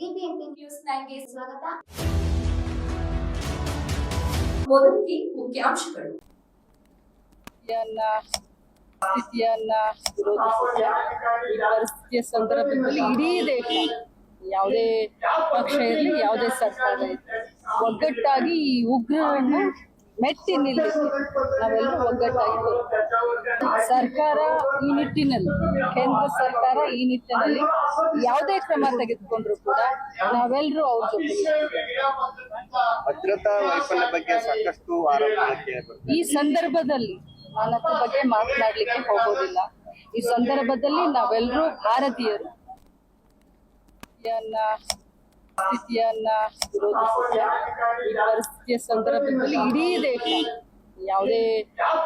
BBMP news ನೈನ್ಗೆ ಸ್ವಾಗತ. ಮೊದಲಿಗೆ ಮುಖ್ಯಾಂಶಗಳು. ಸ್ಥಿತಿಯನ್ನ ವಿರೋಧಿಸಿದ ಪರಿಸ್ಥಿತಿಯ ಸಂದರ್ಭದಲ್ಲಿ ಇಡೀ ದೇಶ ಯಾವುದೇ ಪಕ್ಷ ಇರಲಿ, ಯಾವುದೇ ಸರ್ಕಾರ ಇರಲಿ, ಒಗ್ಗಟ್ಟಾಗಿ ಈ ಉಗ್ರವನ್ನು ಮೆಟ್ಟಿ ನಿಲ್ಲಿಸಿ. ನಾವೆಲ್ಲರೂ ಒಗ್ಗಟ್ಟಾಗಿ. ಸರ್ಕಾರ ಈ ನಿಟ್ಟಿನಲ್ಲಿ ಕೇಂದ್ರ ಸರ್ಕಾರ ಈ ನಿಟ್ಟಿನಲ್ಲಿ ಯಾವುದೇ ಕ್ರಮ ತೆಗೆದುಕೊಂಡ್ರು ಕೂಡ ನಾವೆಲ್ಲರೂ ಅವ್ರ ಜೊತೆ. ಭದ್ರತಾ ವೈಫಲ್ಯ ಬಗ್ಗೆ ಸಾಕಷ್ಟು ಆರೋಪಗಳು ಕೇಳಿಬರ್ತದೆ ಈ ಸಂದರ್ಭದಲ್ಲಿ ನಾನು ಅದ್ರ ಬಗ್ಗೆ ಮಾತನಾಡ್ಲಿಕ್ಕೆ ಹೋಗೋದಿಲ್ಲ. ಈ ಸಂದರ್ಭದಲ್ಲಿ ನಾವೆಲ್ಲರೂ ಭಾರತೀಯರು. ಸ್ಥಿತಿಯನ್ನ ವಿರೋಧಿಸಿದ ಈ ಪರಿಸ್ಥಿತಿಯ ಸಂದರ್ಭದಲ್ಲಿ ಇಡೀ ದೇಶ ಯಾವುದೇ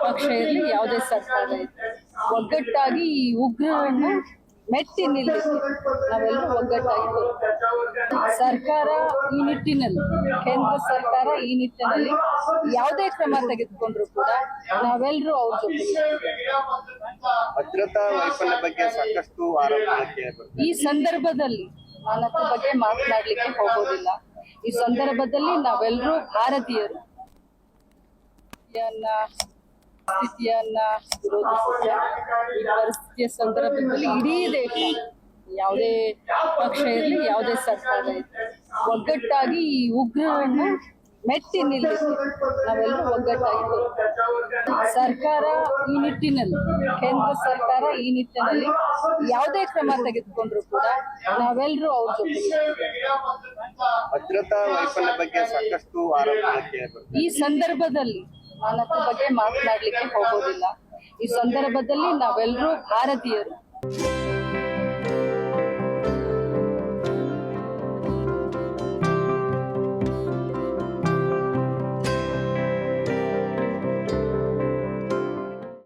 ಪಕ್ಷ ಇರಲಿ ಯಾವುದೇ ಸರ್ಕಾರ ಇರಲಿ ಒಗ್ಗಟ್ಟಾಗಿ ಈ ಉಗ್ರವನ್ನು ಮೆಟ್ಟಿ ನಿಲ್ಲಿಸಿ ನಾವೆಲ್ಲರೂ ಒಗ್ಗಟ್ಟಾಗಿ ಸರ್ಕಾರ ಈ ನಿಟ್ಟಿನಲ್ಲಿ ಕೇಂದ್ರ ಸರ್ಕಾರ ಈ ನಿಟ್ಟಿನಲ್ಲಿ ಯಾವುದೇ ಕ್ರಮ ತೆಗೆದುಕೊಂಡ್ರು ಕೂಡ ನಾವೆಲ್ಲರೂ ಅವ್ರ ಜೊತೆ ಭದ್ರತಾ ವೈಫಲ್ಯ ಬಗ್ಗೆ ಸಾಕಷ್ಟು ಆರೋಪಗಳು ಕೇಳಿಬರ್ತದೆ ಈ ಸಂದರ್ಭದಲ್ಲಿ ನಾನು ಅದ್ರ ಬಗ್ಗೆ ಮಾತನಾಡ್ಲಿಕ್ಕೆ ಹೋಗೋದಿಲ್ಲ. ಈ ಸಂದರ್ಭದಲ್ಲಿ ನಾವೆಲ್ಲರೂ ಭಾರತೀಯರು ಸ್ಥಿತಿಯನ್ನ ಸ್ಥಿತಿಯನ್ನ ವಿರೋಧಿಸಿದ ಈ ಪರಿಸ್ಥಿತಿಯ ಸಂದರ್ಭದಲ್ಲಿ ಇಡೀ ದೇಶ ಯಾವುದೇ ಪಕ್ಷ ಇರಲಿ ಯಾವುದೇ ಸರ್ಕಾರ ಇರಲಿ ಒಗ್ಗಟ್ಟಾಗಿ ಈ ಉಗ್ರವನ್ನು ಮೆಟ್ಟಿ ನಿಲ್ಲಿಸಿ ನಾವೆಲ್ಲರೂ ಒಗ್ಗಟ್ಟಾಗಿ ಸರ್ಕಾರ ಈ ನಿಟ್ಟಿನಲ್ಲಿ ಕೇಂದ್ರ ಸರ್ಕಾರ ಈ ನಿಟ್ಟಿನಲ್ಲಿ ಯಾವುದೇ ಕ್ರಮ ತೆಗೆದುಕೊಂಡ್ರು ಕೂಡ ನಾವೆಲ್ಲರೂ ಅವ್ರ ಜೊತೆ ಭದ್ರತಾ ವೈಫಲ್ಯ ಬಗ್ಗೆ ಸಾಕಷ್ಟು ಆರೋಪಗಳು ಕೇಳಿಬರ್ತದೆ ಈ ಸಂದರ್ಭದಲ್ಲಿ ನಾನು ಬಗ್ಗೆ ಮಾತನಾಡ್ಲಿಕ್ಕೆ ಹೋಗೋದಿಲ್ಲ. ಈ ಸಂದರ್ಭದಲ್ಲಿ ನಾವೆಲ್ಲರೂ ಭಾರತೀಯರು.